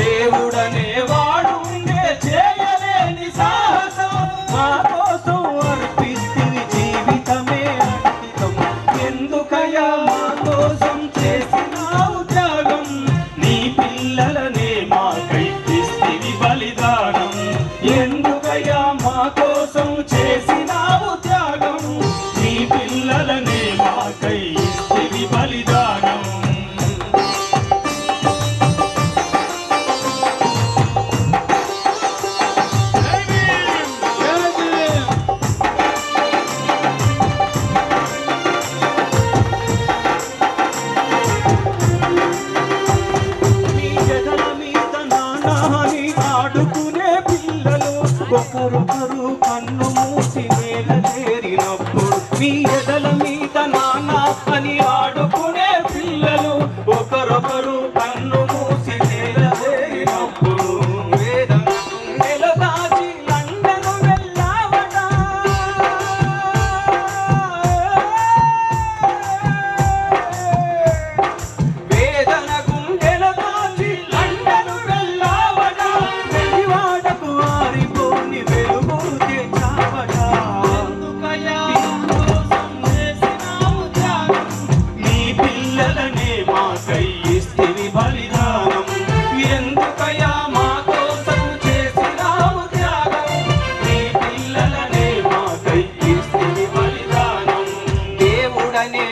దేవుడనే వాడు ఉండే చేయలేని సాహసం. మా కోసం అర్పిస్తుంది జీవితమే అంకితం ఎందుకయ్యా మా కోసం చేసిన త్యాగం? నీ పిల్లలనే మాకై ఇస్తివి బలిదానం. ఎందుకయ్యా మా కోసం చేసినావు త్యాగం? నీ పిల్లలనే మాకై ఇస్తివి బలిదానం. ఒకరొకరు కన్ను మూసి నేల చేరినప్పుడు మీ ఎదల మీద నానా అని ఆడ నీ పిల్లలనే మాకై దేవుడనే